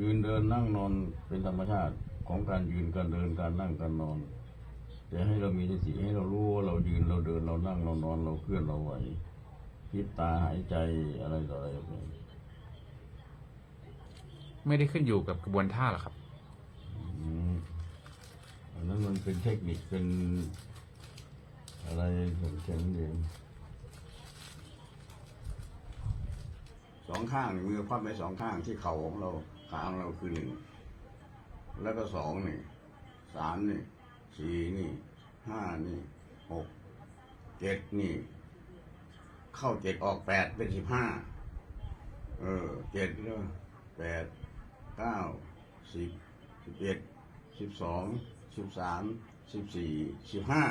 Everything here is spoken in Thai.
ยืนเดินนั่งนอนเป็นธรรมชาติของการยืนการเดินการนั่งการนอน แต่ให้เรามีสติให้เรารู้ว่าเรายืนเราเดินเรานั่งเรานอนเราเคลื่อนเราไหวพิบตาหายใจอะไรต่ออะไรแบบนี้ไม่ได้ขึ้นอยู่กับกระบวนท่าหรอกครับอืมอันนั้นมันเป็นเทคนิคเป็นอะไรผมแค่นั้นเอง สองข้างมือควับไปสองข้างที่เข่าของเราขาของเราคือหนึ่งแล้วก็สองนี่สามนี่สี่นี่ห้านี่หกเจ็ดนี่ เข้าเจ็ดออกแปดเป็นสิบห้าเออเจ็ดแล้วแปดเก้าสิบสิบเอ็ดสิบสองสิบสามสิบสี่สิบห้า